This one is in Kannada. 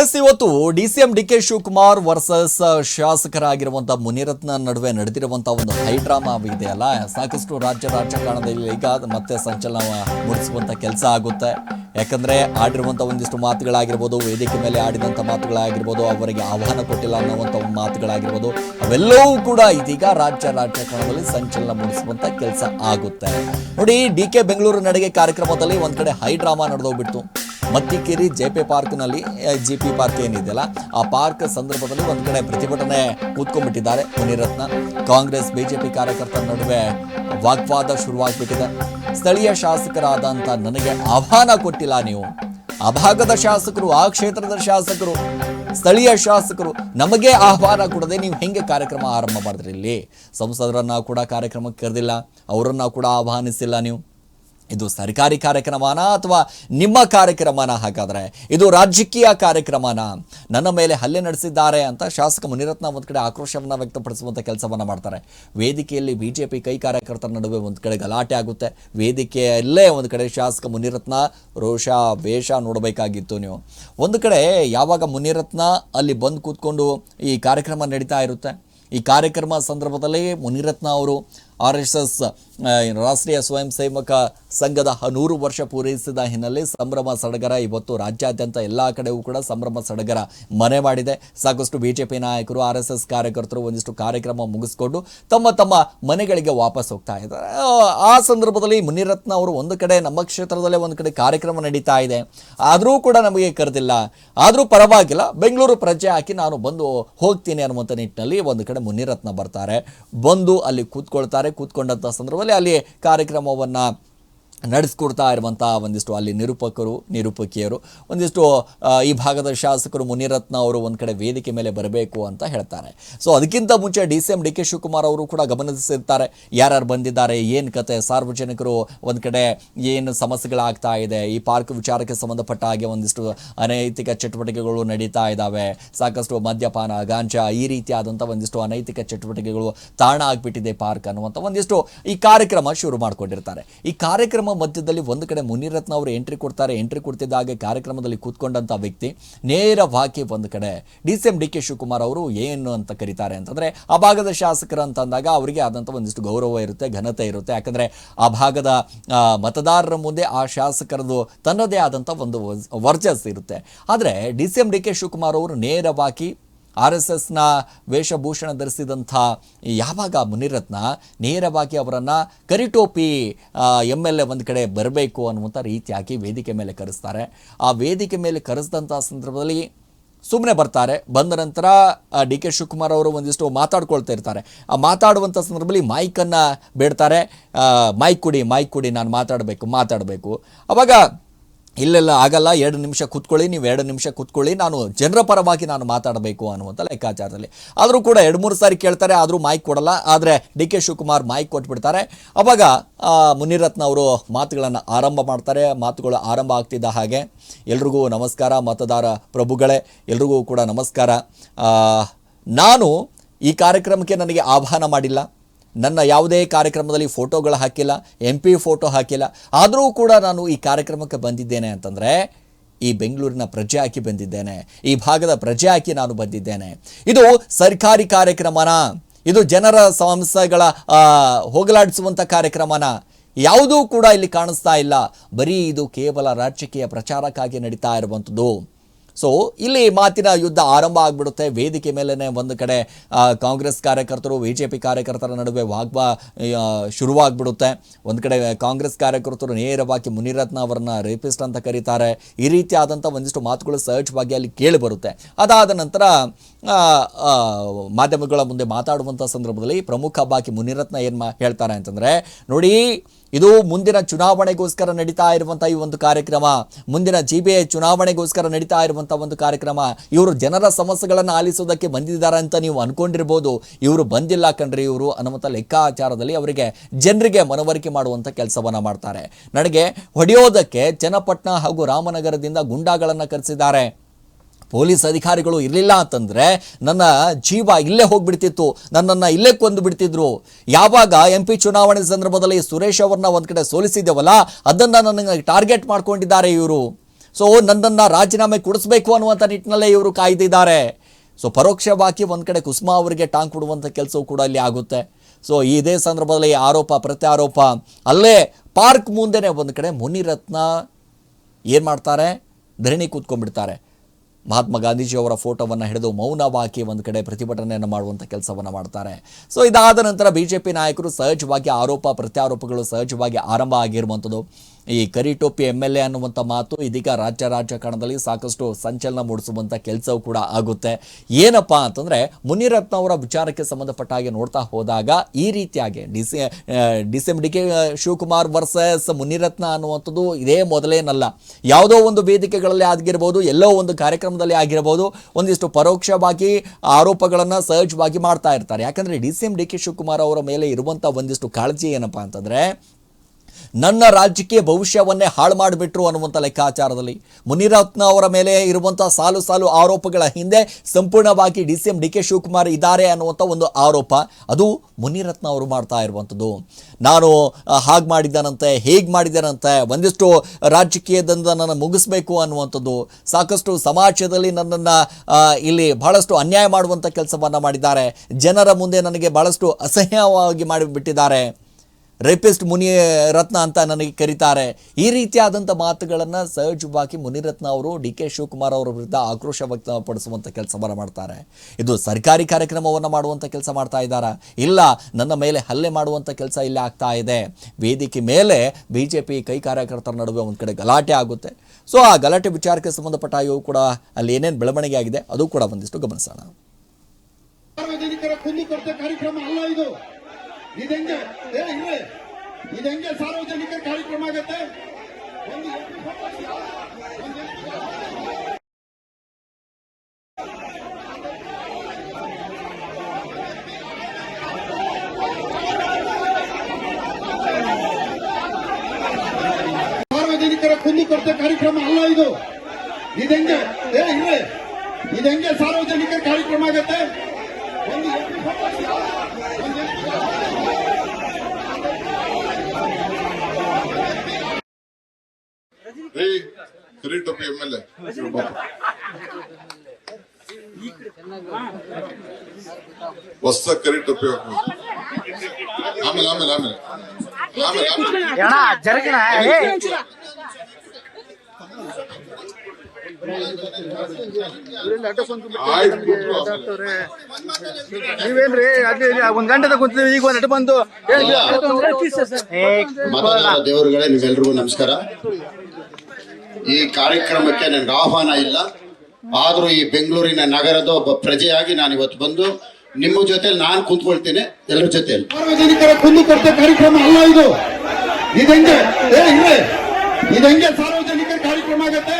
ಎಸ್, ಇವತ್ತು D C M D K Shivakumar versus ಶಾಸಕರಾಗಿರುವಂತಹ Munirathna ನಡುವೆ ನಡೆದಿರುವಂತಹ ಒಂದು ಹೈಡ್ರಾಮ ಇದೆ ಅಲ್ಲ? ಸಾಕಷ್ಟು ರಾಜ್ಯ ರಾಜಕಾರಣದಲ್ಲಿ ಈಗ ಮತ್ತೆ ಸಂಚಲನ ಮೂಡಿಸುವಂತ ಕೆಲಸ ಆಗುತ್ತೆ. ಯಾಕಂದ್ರೆ ಆಡಿರುವಂಥ ಒಂದಿಷ್ಟು ಮಾತುಗಳಾಗಿರ್ಬೋದು, ವೇದಿಕೆ ಮೇಲೆ ಆಡಿದಂಥ ಮಾತುಗಳಾಗಿರ್ಬೋದು, ಅವರಿಗೆ ಆಹ್ವಾನ ಕೊಟ್ಟಿಲ್ಲ ಅನ್ನುವಂಥ ಒಂದು ಮಾತುಗಳಾಗಿರ್ಬೋದು, ಅವೆಲ್ಲವೂ ಕೂಡ ಇದೀಗ ರಾಜ್ಯ ರಾಜಕಾರಣದಲ್ಲಿ ಸಂಚಲನ ಮೂಡಿಸುವಂಥ ಕೆಲಸ ಆಗುತ್ತೆ. ನೋಡಿ, ಡಿ ಕೆ ಬೆಂಗಳೂರು ನಡೆಗೆ ಕಾರ್ಯಕ್ರಮದಲ್ಲಿ ಒಂದ್ ಕಡೆ ಹೈ ಡ್ರಾಮಾ ನಡೆದೋಗ್ಬಿಟ್ಟು ಮತ್ತಿಕೇರಿ ಜೆ ಪಿ ಪಾರ್ಕ್ನಲ್ಲಿ ಜಿ ಪಿ ಪಾರ್ಕ್ ಏನಿದೆಯಲ್ಲ, ಆ ಪಾರ್ಕ್ ಸಂದರ್ಭದಲ್ಲಿ ಒಂದು ಕಡೆ ಪ್ರತಿಭಟನೆ ಕೂತ್ಕೊಂಡ್ಬಿಟ್ಟಿದ್ದಾರೆ ಮುನಿರತ್ನ. ಕಾಂಗ್ರೆಸ್, ಬಿಜೆಪಿ ಕಾರ್ಯಕರ್ತರ ನಡುವೆ ವಾಗ್ವಾದ ಶುರುವಾಗ್ಬಿಟ್ಟಿದೆ. ಸ್ಥಳೀಯ ಶಾಸಕರಾದಂಥ ನನಗೆ ಆಹ್ವಾನ ಕೊಟ್ಟಿಲ್ಲ ನೀವು. ಆ ಭಾಗದ ಶಾಸಕರು, ಆ ಕ್ಷೇತ್ರದ ಶಾಸಕರು, ಸ್ಥಳೀಯ ಶಾಸಕರು, ನಮಗೆ ಆಹ್ವಾನ ಕೊಡದೆ ನೀವು ಹೆಂಗೆ ಕಾರ್ಯಕ್ರಮ ಆರಂಭ ಮಾಡಿದ್ರಿ ಇಲ್ಲಿ? ಸಂಸದರನ್ನ ಕೂಡ ಕಾರ್ಯಕ್ರಮಕ್ಕೆ ಕರೆದಿಲ್ಲ, ಅವರನ್ನ ಕೂಡ ಆಹ್ವಾನಿಸಿಲ್ಲ ನೀವು. ಇದು ಸರ್ಕಾರಿ ಕಾರ್ಯಕ್ರಮನ ಅಥವಾ ನಿಮ್ಮ ಕಾರ್ಯಕ್ರಮನ? ಹಾಗಾದರೆ ಇದು ರಾಜಕೀಯ ಕಾರ್ಯಕ್ರಮನ? ನನ್ನ ಮೇಲೆ ಹಲ್ಲೆ ನಡೆಸಿದ್ದಾರೆ ಅಂತ ಶಾಸಕ ಮುನಿರತ್ನ ಒಂದು ಕಡೆ ಆಕ್ರೋಶವನ್ನು ವ್ಯಕ್ತಪಡಿಸುವಂಥ ಕೆಲಸವನ್ನು ಮಾಡ್ತಾರೆ. ವೇದಿಕೆಯಲ್ಲಿ ಬಿ ಜೆ ಪಿ ಕೈ ಕಾರ್ಯಕರ್ತರ ನಡುವೆ ಒಂದು ಕಡೆ ಗಲಾಟೆ ಆಗುತ್ತೆ. ವೇದಿಕೆಯಲ್ಲೇ ಒಂದು ಕಡೆ ಶಾಸಕ ಮುನಿರತ್ನ ರೋಷ ವೇಷ ನೋಡಬೇಕಾಗಿತ್ತು ನೀವು. ಒಂದು ಕಡೆ ಯಾವಾಗ ಮುನಿರತ್ನ ಅಲ್ಲಿ ಬಂದು ಕೂತ್ಕೊಂಡು ಈ ಕಾರ್ಯಕ್ರಮ ನಡೀತಾ ಇರುತ್ತೆ? ಈ ಕಾರ್ಯಕ್ರಮ ಸಂದರ್ಭದಲ್ಲಿ ಮುನಿರತ್ನ ಅವರು ಆರ್ ಎಸ್ ಎಸ್ ರಾಷ್ಟ್ರೀಯ ಸ್ವಯಂ ಸೇವಕ ಸಂಘದ ನೂರು ವರ್ಷ ಪೂರೈಸಿದ ಹಿನ್ನೆಲೆ ಸಂಭ್ರಮ ಸಡಗರ ಇವತ್ತು ರಾಜ್ಯಾದ್ಯಂತ ಎಲ್ಲ ಕಡೆಯೂ ಕೂಡ ಸಂಭ್ರಮ ಸಡಗರ ಮನೆ ಮಾಡಿದೆ. ಸಾಕಷ್ಟು ಬಿಜೆಪಿ ನಾಯಕರು ಆರ್ ಎಸ್ ಎಸ್ ಕಾರ್ಯಕರ್ತರು ಒಂದಿಷ್ಟು ಕಾರ್ಯಕ್ರಮ ಮುಗಿಸ್ಕೊಂಡು ತಮ್ಮ ತಮ್ಮ ಮನೆಗಳಿಗೆ ವಾಪಸ್ ಹೋಗ್ತಾ ಇದ್ದಾರೆ. ಆ, ಆ ಸಂದರ್ಭದಲ್ಲಿ ಮುನಿರತ್ನ ಅವರು ಒಂದು ಕಡೆ ನಮ್ಮ ಕ್ಷೇತ್ರದಲ್ಲೇ ಒಂದು ಕಡೆ ಕಾರ್ಯಕ್ರಮ ನಡೀತಾ ಇದೆ. ಆದರೂ ಕೂಡ ನಮಗೆ ಕರೆದಿಲ್ಲ. ಆದರೂ ಪರವಾಗಿಲ್ಲ. ಬೆಂಗಳೂರು ಪ್ರಜೆ ಹಾಕಿ ನಾನು ಬಂದು ಹೋಗ್ತೀನಿ ಅನ್ನುವಂಥ ನಿಟ್ಟಿನಲ್ಲಿ ಒಂದು ಕಡೆ ಮುನಿರತ್ನ ಬರ್ತಾರೆ. ಬಂದು ಅಲ್ಲಿ ಕೂತ್ಕೊಳ್ತಾರೆ. ಕೂತ್ಕೊಂಡಂಥ ಸಂದರ್ಭದಲ್ಲಿ ಅಲ್ಲಿ ಕಾರ್ಯಕ್ರಮವನ್ನು ನಡೆಸ್ಕೊಡ್ತಾ ಇರುವಂಥ ಒಂದಿಷ್ಟು ಅಲ್ಲಿ ನಿರೂಪಕರು, ನಿರೂಪಕಿಯರು, ಒಂದಿಷ್ಟು ಈ ಭಾಗದ ಶಾಸಕರು ಮುನಿರತ್ನ ಅವರು ಒಂದು ಕಡೆ ವೇದಿಕೆ ಮೇಲೆ ಬರಬೇಕು ಅಂತ ಹೇಳ್ತಾರೆ. ಸೊ ಅದಕ್ಕಿಂತ ಮುಂಚೆ D C M D K Shivakumar ಅವರು ಕೂಡ ಗಮನಿಸಿರ್ತಾರೆ. ಯಾರ್ಯಾರು ಬಂದಿದ್ದಾರೆ, ಏನು ಕತೆ, ಸಾರ್ವಜನಿಕರು ಒಂದು ಕಡೆ ಏನು ಸಮಸ್ಯೆಗಳಾಗ್ತಾ ಇದೆ, ಈ ಪಾರ್ಕ್ ವಿಚಾರಕ್ಕೆ ಸಂಬಂಧಪಟ್ಟ ಹಾಗೆ ಒಂದಿಷ್ಟು ಅನೈತಿಕ ಚಟುವಟಿಕೆಗಳು ನಡೀತಾ ಇದ್ದಾವೆ ಸಾಕಷ್ಟು ಮದ್ಯಪಾನ, ಗಾಂಜಾ ಈ ರೀತಿಯಾದಂಥ ಒಂದಿಷ್ಟು ಅನೈತಿಕ ಚಟುವಟಿಕೆಗಳು ತಾಣ ಆಗಿಬಿಟ್ಟಿದೆ ಪಾರ್ಕ್ ಅನ್ನುವಂಥ ಒಂದಿಷ್ಟು ಈ ಕಾರ್ಯಕ್ರಮ ಶುರು ಮಾಡ್ಕೊಂಡಿರ್ತಾರೆ. ಈ ಕಾರ್ಯಕ್ರಮ ಮಧ್ಯದಲ್ಲಿ ಒಂದು ಕಡೆ ಮುನಿರತ್ನ ಅವರು ಎಂಟ್ರಿ ಕೊಡ್ತಾರೆ ಎಂಟ್ರಿ ಕೊಡ್ತಿದ್ದ ಹಾಗೆ ಕಾರ್ಯಕ್ರಮದಲ್ಲಿ ಕೂತ್ಕೊಂಡಂಥ ವ್ಯಕ್ತಿ ನೇರವಾಗಿ ಒಂದು ಕಡೆ. D C M D K Shivakumar ಅವರು ಏನು ಅಂತ ಕರೀತಾರೆ ಅಂತಂದ್ರೆ, ಆ ಭಾಗದ ಶಾಸಕರು ಅಂತ ಅಂದಾಗ ಅವರಿಗೆ ಆದಂಥ ಒಂದಿಷ್ಟು ಗೌರವ ಇರುತ್ತೆ, ಘನತೆ ಇರುತ್ತೆ. ಯಾಕಂದ್ರೆ ಆ ಭಾಗದ ಮತದಾರರ ಮುಂದೆ ಆ ಶಾಸಕರದು ತನ್ನದೇ ಆದಂಥ ಒಂದು ವರ್ಚಸ್ ಇರುತ್ತೆ. ಆದರೆ D C M D K Shivakumar ಅವರು ನೇರವಾಗಿ ಆರ್ ಎಸ್ ಎಸ್ನ ವೇಷಭೂಷಣ ಧರಿಸಿದಂಥ ಯಾವಾಗ ಮುನಿರತ್ನ ನೇರವಾಗಿ ಅವರನ್ನು ಕರಿಟೋಪಿ ಎಂ ಎಲ್ ಎ ಒಂದು ಕಡೆ ಬರಬೇಕು ಅನ್ನುವಂಥ ರೀತಿಯಾಗಿ ವೇದಿಕೆ ಮೇಲೆ ಕರೆಸ್ತಾರೆ. ಆ ವೇದಿಕೆ ಮೇಲೆ ಕರೆಸಿದಂಥ ಸಂದರ್ಭದಲ್ಲಿ ಸುಮ್ಮನೆ ಬರ್ತಾರೆ. ಬಂದ ನಂತರ ಡಿ ಕೆ ಶಿವಕುಮಾರ್ ಅವರು ಒಂದಿಷ್ಟು ಮಾತಾಡ್ಕೊಳ್ತಾ ಇರ್ತಾರೆ. ಆ ಮಾತಾಡುವಂಥ ಸಂದರ್ಭದಲ್ಲಿ ಮೈಕನ್ನು ಬೇಡ್ತಾರೆ. ಮೈಕ್ ಕೊಡಿ ಮೈಕ್ ಕೊಡಿ ನಾನು ಮಾತಾಡಬೇಕು ಮಾತಾಡಬೇಕು. ಅವಾಗ ಇಲ್ಲೆಲ್ಲ ಆಗಲ್ಲ, ಎರಡು ನಿಮಿಷ ಕೂತ್ಕೊಳ್ಳಿ, ನೀವು ಎರಡು ನಿಮಿಷ ಕೂತ್ಕೊಳ್ಳಿ, ನಾನು ಜನರ ಪರವಾಗಿ ನಾನು ಮಾತಾಡಬೇಕು ಅನ್ನುವಂಥ ಲೆಕ್ಕಾಚಾರದಲ್ಲಿ. ಆದರೂ ಕೂಡ ಎರಡು ಮೂರು ಸಾರಿ ಕೇಳ್ತಾರೆ, ಆದರೂ ಮೈಕ್ ಕೊಡಲ್ಲ. ಆದರೆ ಡಿ ಕೆ ಶಿವಕುಮಾರ್ ಮೈಕ್ ಕೊಟ್ಬಿಡ್ತಾರೆ. ಅವಾಗ ಮುನಿರತ್ನ ಅವರು ಮಾತುಗಳನ್ನು ಆರಂಭ ಮಾಡ್ತಾರೆ. ಮಾತುಗಳು ಆರಂಭ ಆಗ್ತಿದ್ದ ಹಾಗೆ ಎಲ್ರಿಗೂ ನಮಸ್ಕಾರ, ಮತದಾರ ಪ್ರಭುಗಳೇ, ಎಲ್ರಿಗೂ ಕೂಡ ನಮಸ್ಕಾರ. ನಾನು ಈ ಕಾರ್ಯಕ್ರಮಕ್ಕೆ ನನಗೆ ಆಹ್ವಾನ ಮಾಡಿಲ್ಲ. ನನ್ನ ಯಾವುದೇ ಕಾರ್ಯಕ್ರಮದಲ್ಲಿ ಫೋಟೋಗಳು ಹಾಕಿಲ್ಲ ಎಂ ಪಿ ಫೋಟೋ ಹಾಕಿಲ್ಲ. ಆದರೂ ಕೂಡ ನಾನು ಈ ಕಾರ್ಯಕ್ರಮಕ್ಕೆ ಬಂದಿದ್ದೇನೆ ಅಂತಂದರೆ ಈ ಬೆಂಗಳೂರಿನ ಪ್ರಜೆ ಹಾಕಿ ಬಂದಿದ್ದೇನೆ, ಈ ಭಾಗದ ಪ್ರಜೆ ಹಾಕಿ ನಾನು ಬಂದಿದ್ದೇನೆ. ಇದು ಸರ್ಕಾರಿ ಕಾರ್ಯಕ್ರಮನ? ಇದು ಜನರ ಸಮಸ್ಯೆಗಳ ಹೋಗಲಾಡಿಸುವಂಥ ಕಾರ್ಯಕ್ರಮನ? ಯಾವುದೂ ಕೂಡ ಇಲ್ಲಿ ಕಾಣಿಸ್ತಾ ಇಲ್ಲ. ಬರೀ ಇದು ಕೇವಲ ರಾಜಕೀಯ ಪ್ರಚಾರಕ್ಕಾಗಿ ನಡೀತಾ ಇರುವಂಥದ್ದು ಸೊ ಇಲ್ಲಿ ಮಾತಿನ ಯುದ್ಧ ಆರಂಭ ಆಗ್ಬಿಡುತ್ತೆ. ವೇದಿಕೆ ಮೇಲೇ ಒಂದು ಕಡೆ ಕಾಂಗ್ರೆಸ್ ಕಾರ್ಯಕರ್ತರು ಬಿ ಜೆ ಪಿ ಕಾರ್ಯಕರ್ತರ ನಡುವೆ ವಾಗ್ವಾ ಶುರುವಾಗ್ಬಿಡುತ್ತೆ. ಒಂದು ಕಡೆ, ಕಾಂಗ್ರೆಸ್ ಕಾರ್ಯಕರ್ತರು ನೇರವಾಗಿ ಮುನಿರತ್ನ ಅವರನ್ನ ರೇಪಿಸ್ಟ್ ಅಂತ ಕರೀತಾರೆ. ಈ ರೀತಿಯಾದಂಥ ಒಂದಿಷ್ಟು ಮಾತುಗಳು ಸಹಜವಾಗಿ ಅಲ್ಲಿ ಕೇಳಿ ಬರುತ್ತೆ. ಅದಾದ ನಂತರ ಮಾಧ್ಯಮಗಳ ಮುಂದೆ ಮಾತಾಡುವಂಥ ಸಂದರ್ಭದಲ್ಲಿ ಪ್ರಮುಖ ಬಾಕಿ ಮುನಿರತ್ನ ಏನು ಹೇಳ್ತಾರೆ ಅಂತಂದರೆ, ನೋಡಿ ಇದು ಮುಂದಿನ ಚುನಾವಣೆಗೋಸ್ಕರ ನಡೀತಾ ಇರುವಂತಹ ಈ ಒಂದು ಕಾರ್ಯಕ್ರಮ. ಮುಂದಿನ ಜಿ ಬಿ ಐ ಚುನಾವಣೆಗೋಸ್ಕರ ನಡೀತಾ ಇರುವಂತಹ ಒಂದು ಕಾರ್ಯಕ್ರಮ. ಇವರು ಜನರ ಸಮಸ್ಯೆಗಳನ್ನು ಆಲಿಸೋದಕ್ಕೆ ಬಂದಿದ್ದಾರೆ ಅಂತ ನೀವು ಅನ್ಕೊಂಡಿರ್ಬೋದು. ಇವರು ಬಂದಿಲ್ಲ ಕಣ್ರಿ, ಇವರು ಅನ್ನುವಂಥ ಲೆಕ್ಕಾಚಾರದಲ್ಲಿ ಅವರಿಗೆ ಜನರಿಗೆ ಮನವರಿಕೆ ಮಾಡುವಂಥ ಕೆಲಸವನ್ನ ಮಾಡ್ತಾರೆ. ನನಗೆ ಹೊಡೆಯೋದಕ್ಕೆ ಚನ್ನಪಟ್ಟಣ ಹಾಗೂ ರಾಮನಗರದಿಂದ ಗುಂಡಾಗಳನ್ನು ಕರೆಸಿದ್ದಾರೆ. ಪೊಲೀಸ್ ಅಧಿಕಾರಿಗಳು ಇರಲಿಲ್ಲ ಅಂತಂದರೆ ನನ್ನ ಜೀವ ಇಲ್ಲೇ ಹೋಗ್ಬಿಡ್ತಿತ್ತು, ನನ್ನನ್ನು ಇಲ್ಲೇ ಕೊಂದು ಬಿಡ್ತಿದ್ರು. ಯಾವಾಗ ಎಂ ಪಿ ಚುನಾವಣೆ ಸಂದರ್ಭದಲ್ಲಿ ಸುರೇಶ್ ಅವ್ರನ್ನ ಒಂದು ಕಡೆ ಸೋಲಿಸಿದ್ದೇವಲ್ಲ, ಅದನ್ನು ನನಗೆ ಟಾರ್ಗೆಟ್ ಮಾಡ್ಕೊಂಡಿದ್ದಾರೆ ಇವರು. ಸೊ ನನ್ನನ್ನು ರಾಜೀನಾಮೆ ಕೊಡಿಸ್ಬೇಕು ಅನ್ನುವಂಥ ನಿಟ್ಟಿನಲ್ಲೇ ಇವರು ಕಾಯ್ದಿದ್ದಾರೆ. ಸೊ ಪರೋಕ್ಷವಾಗಿ ಒಂದು ಕಡೆ ಕುಸುಮಾ ಅವರಿಗೆ ಟಾಂಗ್ ಕೊಡುವಂಥ ಕೆಲಸವೂ ಕೂಡ ಅಲ್ಲಿ ಆಗುತ್ತೆ. ಸೊ ಇದೇ ಸಂದರ್ಭದಲ್ಲಿ ಆರೋಪ, ಪ್ರತ್ಯಾರೋಪ. ಅಲ್ಲೇ ಪಾರ್ಕ್ ಮುಂದೆನೇ ಒಂದು ಕಡೆ ಮುನಿರತ್ನ ಏನು ಮಾಡ್ತಾರೆ? ಧರಣಿ ಕೂತ್ಕೊಂಡ್ಬಿಡ್ತಾರೆ. ಮಹಾತ್ಮ ಗಾಂಧೀಜಿಯವರ ಫೋಟೋವನ್ನು ಹಿಡಿದು ಮೌನವಾಗಿ ಒಂದು ಕಡೆ ಪ್ರತಿಭಟನೆಯನ್ನು ಮಾಡುವಂಥ ಕೆಲಸವನ್ನು ಮಾಡ್ತಾರೆ. ಸೊ ಇದಾದ ನಂತರ ಬಿ ಜೆ ನಾಯಕರು ಸಹಜವಾಗಿ ಆರೋಪ, ಪ್ರತ್ಯಾರೋಪಗಳು ಸಹಜವಾಗಿ ಆರಂಭ ಆಗಿರುವಂಥದ್ದು ಈ ಕರಿಟೋಪಿ ಎಂ ಎಲ್ ಎ ಅನ್ನುವಂಥ ಮಾತು ಇದೀಗ ರಾಜ್ಯ ರಾಜಕಾರಣದಲ್ಲಿ ಸಾಕಷ್ಟು ಸಂಚಲನ ಮೂಡಿಸುವಂಥ ಕೆಲಸವೂ ಕೂಡ ಆಗುತ್ತೆ. ಏನಪ್ಪ ಅಂತಂದರೆ ಮುನಿರತ್ನ ಅವರ ವಿಚಾರಕ್ಕೆ ಸಂಬಂಧಪಟ್ಟ ಹಾಗೆ ನೋಡ್ತಾ ಹೋದಾಗ ಈ ರೀತಿಯಾಗಿ DC D C D K Shivakumar versus Munirathna ಅನ್ನುವಂಥದ್ದು ಇದೇ ಮೊದಲೇನಲ್ಲ. ಯಾವುದೋ ಒಂದು ವೇದಿಕೆಗಳಲ್ಲಿ ಆಗಿರ್ಬೋದು, ಎಲ್ಲೋ ಒಂದು ಕಾರ್ಯಕ್ರಮದಲ್ಲಿ ಆಗಿರ್ಬೋದು, ಒಂದಿಷ್ಟು ಪರೋಕ್ಷವಾಗಿ ಆರೋಪಗಳನ್ನು ಸಹಜವಾಗಿ ಮಾಡ್ತಾ ಇರ್ತಾರೆ. ಯಾಕಂದರೆ D C M D K Shivakumar ಅವರ ಮೇಲೆ ಇರುವಂಥ ಒಂದಿಷ್ಟು ಕಾಳಜಿ ಏನಪ್ಪ ಅಂತಂದರೆ ನನ್ನ ರಾಜ್ಯಕ್ಕೆ ಭವಿಷ್ಯವನ್ನೇ ಹಾಳು ಮಾಡಿಬಿಟ್ರು ಅನ್ನುವಂಥ ಲೆಕ್ಕಾಚಾರದಲ್ಲಿ. ಮುನಿರತ್ನ ಅವರ ಮೇಲೆ ಇರುವಂಥ ಸಾಲು ಸಾಲು ಆರೋಪಗಳ ಹಿಂದೆ ಸಂಪೂರ್ಣವಾಗಿ D C M D K Shivakumar ಇದ್ದಾರೆ ಅನ್ನುವಂಥ ಒಂದು ಆರೋಪ. ಅದು ಮುನಿರತ್ನ ಅವರು ಮಾಡ್ತಾ ಇರುವಂಥದ್ದು ನಾನು ಹಾಗೆ ಮಾಡಿದ್ದಾನಂತೆ, ಹೇಗೆ ಮಾಡಿದ್ದಾನಂತೆ, ಒಂದಿಷ್ಟು ರಾಜಕೀಯದಿಂದ ನನ್ನ ಮುಗಿಸ್ಬೇಕು ಅನ್ನುವಂಥದ್ದು ಸಾಕಷ್ಟು ಸಮಾಜದಲ್ಲಿ ನನ್ನನ್ನು ಇಲ್ಲಿ ಬಹಳಷ್ಟು ಅನ್ಯಾಯ ಮಾಡುವಂಥ ಕೆಲಸವನ್ನು ಮಾಡಿದ್ದಾರೆ. ಜನರ ಮುಂದೆ ನನಗೆ ಬಹಳಷ್ಟು ಅಸಹ್ಯವಾಗಿ ಮಾಡಿಬಿಟ್ಟಿದ್ದಾರೆ. ರೇಪಿಸ್ಟ್ ಮುನಿ ರತ್ನ ಅಂತ ನನಗೆ ಕರೀತಾರೆ. ಈ ರೀತಿಯಾದಂಥ ಮಾತುಗಳನ್ನು ಸಹಜವಾಗಿ ಮುನಿರತ್ನ ಅವರು, ಡಿ ಕೆ ಶಿವಕುಮಾರ್ ಅವರ ವಿರುದ್ಧ ಆಕ್ರೋಶ ವ್ಯಕ್ತಪಡಿಸುವಂಥ ಕೆಲಸವನ್ನು ಮಾಡ್ತಾರೆ. ಇದು ಸರ್ಕಾರಿ ಕಾರ್ಯಕ್ರಮವನ್ನು ಮಾಡುವಂಥ ಕೆಲಸ ಮಾಡ್ತಾ ಇದ್ದಾರಾ? ಇಲ್ಲ, ನನ್ನ ಮೇಲೆ ಹಲ್ಲೆ ಮಾಡುವಂಥ ಕೆಲಸ ಇಲ್ಲಿ ಆಗ್ತಾ ಇದೆ. ವೇದಿಕೆ ಮೇಲೆ ಬಿ ಜೆ ಪಿ ಕೈ ಕಾರ್ಯಕರ್ತರ ನಡುವೆ ಒಂದು ಕಡೆ ಗಲಾಟೆ ಆಗುತ್ತೆ. ಸೊ, ಆ ಗಲಾಟೆ ವಿಚಾರಕ್ಕೆ ಸಂಬಂಧಪಟ್ಟ ಇವು ಕೂಡ ಅಲ್ಲಿ ಏನೇನು ಬೆಳವಣಿಗೆ ಆಗಿದೆ, ಅದು ಕೂಡ ಒಂದಿಷ್ಟು ಗಮನಿಸೋಣ. ಇದೆಂಗೆ? ಏ, ಇಲ್ಲೇ. ಇದೆಂಗೆ ಸಾರ್ವಜನಿಕರ ಕಾರ್ಯಕ್ರಮ ಆಗತ್ತೆ? ಒಂದು ಸಾರ್ವಜನಿಕರ ಕುಂದುಕೊರತೆ ಕಾರ್ಯಕ್ರಮ ಅಲ್ಲ ಇದು. ಇದೆಂಗೆ? ಏ, ಇಲ್ಲೇ. ಇದೆಂಗೆ ಸಾರ್ವಜನಿಕರ ಕಾರ್ಯಕ್ರಮ ಆಗತ್ತೆ? ಕರಿ ಟೊಪ್ಪಿ ಎಂ ಎಲ್ ಎ. ಹೊಸ ಕರಿ ಟೊಪ್ಪಿ. ಆಮೇಲೆ ಆಮೇಲೆ ಆಮೇಲೆ. ನೀವೇನ್ರಿ ಅಲ್ಲಿ ಒಂದ್ ಗಂಟೆ ಕುಂತಿದ್ವಿ ಈಗ ಒಂದ್ ಬಂದು. ಏ ಮತದಾರ ದೇವರುಗಳೇ ನಿಮ್ಗೆಲ್ರಿಗೂ ನಮಸ್ಕಾರ. ಈ ಕಾರ್ಯಕ್ರಮಕ್ಕೆ ನನಗೆ ಆಹ್ವಾನ ಇಲ್ಲ. ಆದರೂ ಈ ಬೆಂಗಳೂರಿನ ನಗರದ ಒಬ್ಬ ಪ್ರಜೆಯಾಗಿ ನಾನು ಇವತ್ತು ಬಂದು ನಿಮ್ಮ ಜೊತೆ ನಾನು ಕುಂತ್ಕೊಳ್ತೇನೆ, ಎಲ್ಲರ ಜೊತೆಯಲ್ಲಿ. ಸಾರ್ವಜನಿಕರ ಕುಂದುಕೊರತೆ ಕಾರ್ಯಕ್ರಮ ಅಲ್ಲ ಇದು. ಇದಂಗೆ ಇದೆಂಗೆ ಸಾರ್ವಜನಿಕರ ಕಾರ್ಯಕ್ರಮ ಆಗತ್ತೆ.